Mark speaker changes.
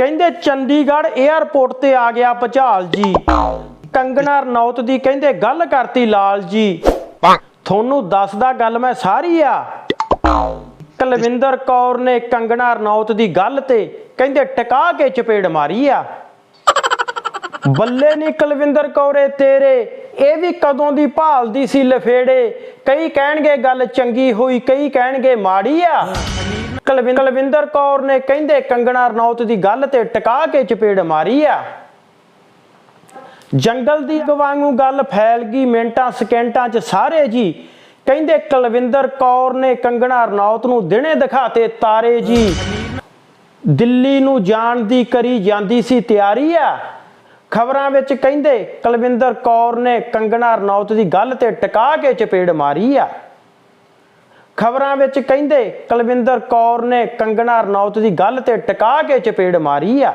Speaker 1: ਕਹਿੰਦੇ ਚੰਡੀਗੜ੍ਹ 에ਅਰਪੋਰਟ ਤੇ ਆ ਗਿਆ ਭਚਾਲ ਜੀ। ਕੰਗਣਾ ਰਣੌਤ ਦੀ ਕਹਿੰਦੇ ਗੱਲ ਕਰਤੀ ਲਾਲ ਜੀ। ਤੁਹਾਨੂੰ ਦੱਸਦਾ ਗੱਲ ਮੈਂ ਸਾਰੀ ਆ। ਕੁਲਵਿੰਦਰ ਕੌਰ ਨੇ ਕੰਗਣਾ ਰਣੌਤ ਦੀ ਗੱਲ ਤੇ ਕਹਿੰਦੇ ਟਿਕਾ ਕੇ ਚਪੇੜ ਮਾਰੀ ਆ। ਬੱਲੇ ਨੀ ਕੁਲਵਿੰਦਰ ਕੌਰੇ ਤੇਰੇ, ਇਹ ਵੀ ਕਦੋਂ ਦੀ ਭਾਲਦੀ ਸੀ ਲਫੇੜੇ। ਕਈ ਕਹਿਣਗੇ ਗੱਲ ਚੰਗੀ ਹੋਈ, ਕਈ ਕਹਿਣਗੇ ਮਾੜੀ ਆ। ਕੁਲਵਿੰਦਰ ਕੌਰ ਨੇ ਕਹਿੰਦੇ ਕੰਗਣਾ ਰਣੌਤ ਦੀ ਗੱਲ ਤੇ ਟਿਕਾ ਕੇ ਚਪੇੜ ਮਾਰੀ ਆ। ਜੰਗਲ ਦੀ ਅੱਗ ਵਾਂਗੂ ਗੱਲ ਫੈਲ ਗਈ, ਮਿੰਟਾਂ, ਸਕਿੰਟਾਂ 'ਚ ਸਾਰੇ ਜੀ ਕਹਿੰਦੇ ਕੁਲਵਿੰਦਰ ਕੌਰ ਨੇ ਕੰਗਣਾ ਰਣੌਤ ਨੂੰ ਦਿਨੇ ਦਿਖਾਤੇ ਤਾਰੇ ਜੀ। ਦਿੱਲੀ ਨੂੰ ਜਾਣ ਦੀ ਕਰੀ ਜਾਂਦੀ ਸੀ ਤਿਆਰੀ ਆ। ਖਬਰਾਂ ਵਿੱਚ ਕਹਿੰਦੇ ਕੁਲਵਿੰਦਰ ਕੌਰ ਨੇ ਕੰਗਣਾ ਰਣੌਤ ਦੀ ਗੱਲ ਤੇ ਟਿਕਾ ਕੇ ਚਪੇੜ ਮਾਰੀ ਆ। ਖਬਰਾਂ ਵਿੱਚ ਕਹਿੰਦੇ, ਕੁਲਵਿੰਦਰ ਕੌਰ ਨੇ ਕੰਗਣਾ ਰਣੌਤ ਦੀ ਗੱਲ ਤੇ ਟਿਕਾ ਕੇ ਚਪੇੜ ਮਾਰੀ ਆ।